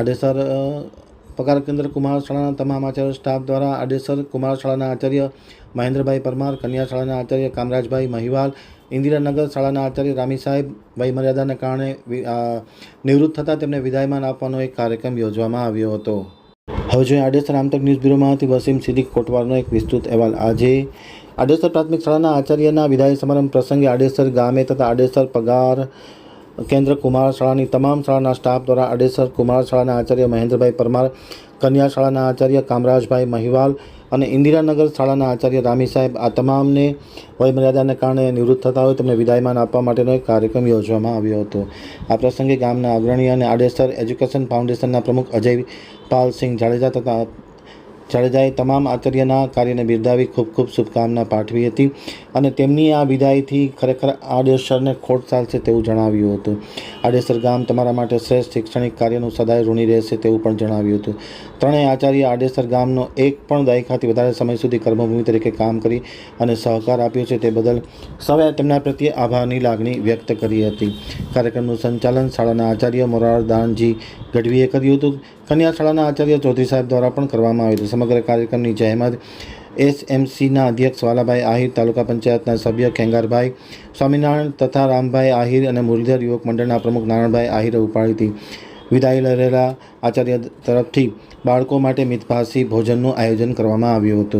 આડેસર પગાર કેન્દ્ર કુમાર શાળાના તમામ આચાર્ય સ્ટાફ દ્વારા આડેસર કુમાર શાળાના આચાર્ય મહેન્દ્રભાઈ પરમાર કન્યા શાળાના આચાર્ય કામરાજભાઈ મહિવાલ, ઇન્દિરાનગર શાળાના આચાર્ય રામી સાહેબ વય મર્યાદાને કારણે નિવૃત્ત થતાં તેમને વિદાયમાન આપવાનો એક કાર્યક્રમ યોજવામાં આવ્યો હતો. હવે જોઈએ આડેસર આમતક ન્યૂઝ બ્યુરોમાંથી વસીમ સિદ્દીક કોટવારનો એક વિસ્તૃત અહેવાલ. આજે આડેસર પ્રાથમિક શાળાના આચાર્યના વિદાય સમારંભ પ્રસંગે આડેસર ગામે તથા આડેસર પગાર કેન્દ્ર કુમાર શાળાની તમામ શાળાના સ્ટાફ દ્વારા આડેસર કુમાર શાળાના આચાર્ય મહેન્દ્રભાઈ પરમાર કન્યા શાળાના આચાર્ય કામરાજભાઈ મહિવાલ અને ઇન્દિરાનગર શાળાના આચાર્ય રામી સાહેબ આ તમામને વયમર્યાદાને કારણે નિવૃત્ત થતા હોય તેમને વિદાયમાન આપવા માટેનો એક કાર્યક્રમ યોજવામાં આવ્યો હતો. આ પ્રસંગે ગામના અગ્રણી અને આડેસર એજ્યુકેશન ફાઉન્ડેશનના પ્રમુખ અજય પાલસિંહ જાડેજા તથા જાડેજાએ તમામ આચાર્યના કાર્યને બિરદાવી ખૂબ ખૂબ શુભકામના પાઠવી હતી અને તેમની આ વિદાયથી ખરેખર આડેસરને ખોટ ચાલશે તેવું જણાવ્યું હતું. આડેસર ગામ તમારા માટે શ્રેષ્ઠ શૈક્ષણિક કાર્યનું સદાય ઋણી રહેશે તેવું પણ જણાવ્યું હતું. ત્રણેય આચાર્ય આડેસર ગામનો એક પણ દાયકાથી વધારે સમય સુધી કર્મભૂમિ તરીકે કામ કરી અને સહકાર આપ્યો છે તે બદલ સૌએ તેમના પ્રત્યે આભારની લાગણી વ્યક્ત કરી હતી. કાર્યક્રમનું સંચાલન શાળાના આચાર્ય મોરારદાનજી ગઢવીએ કર્યું હતું. કન્યા શાળાના આચાર્ય ચૌધરી સાહેબ દ્વારા પણ કરવામાં આવ્યું હતું. સમગ્ર કાર્યક્રમની જહેમત એસએમસીના અધ્યક્ષ વાલાભાઈ આહિર, તાલુકા પંચાયતના સભ્ય ખેંગારભાઈ સ્વામિનારાયણ તથા રામભાઈ આહિર અને મુરલીધર યુવક મંડળના પ્રમુખ નારાયણભાઈ આહિરે ઉપાડી હતી. વિદાય લહેલા આચાર્ય તરફથી બાળકો માટે મિતભાષી ભોજનનું આયોજન કરવામાં આવ્યું હતું.